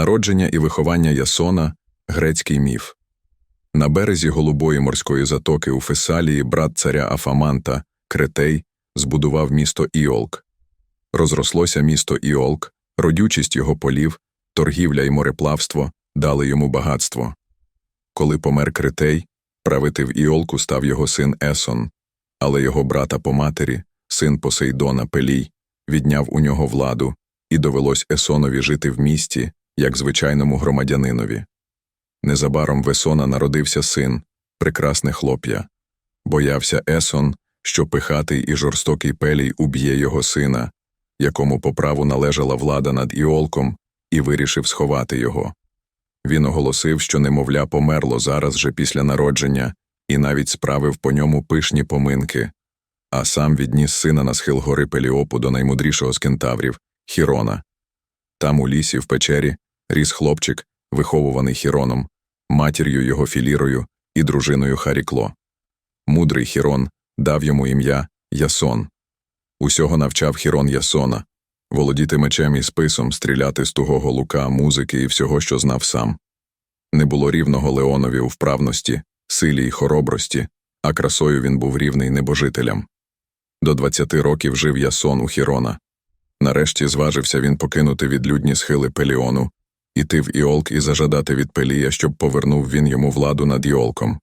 Народження і виховання Ясона грецький міф. На березі Голубої морської затоки у Фесалії брат царя Афаманта, Кретей, збудував місто Іолк. Розрослося місто Іолк, родючість його полів, торгівля і мореплавство дали йому багатство. Коли помер Критей, правити в Іолку став його син Есон, але його брата по матері, син Посейдона Пелій, відняв у нього владу, і довелось Есонові жити в місті, як звичайному громадянинові. Незабаром в Есона народився син, прекрасне хлоп'я. Боявся Есон, що пихатий і жорстокий Пелій уб'є його сина, якому по праву належала влада над Іолком, і вирішив сховати його. Він оголосив, що немовля померло зараз же після народження, і навіть справив по ньому пишні поминки, а сам відніс сина на схил гори Пеліопу до наймудрішого з кентаврів Хірона. Там у лісі, в печері, ріс хлопчик, виховуваний Хіроном, матір'ю його Філірою і дружиною Харікло. Мудрий Хірон дав йому ім'я Ясон. Усього навчав Хірон Ясона володіти мечем і списом, стріляти з тугого лука, музики і всього, що знав сам. Не було рівного Леонові у вправності, силі й хоробрості, а красою він був рівний небожителям. До двадцяти років жив Ясон у Хірона. Нарешті зважився він покинути відлюдні схили Пеліону, іти в Іолк і зажадати від Пелія, щоб повернув він йому владу над Іолком.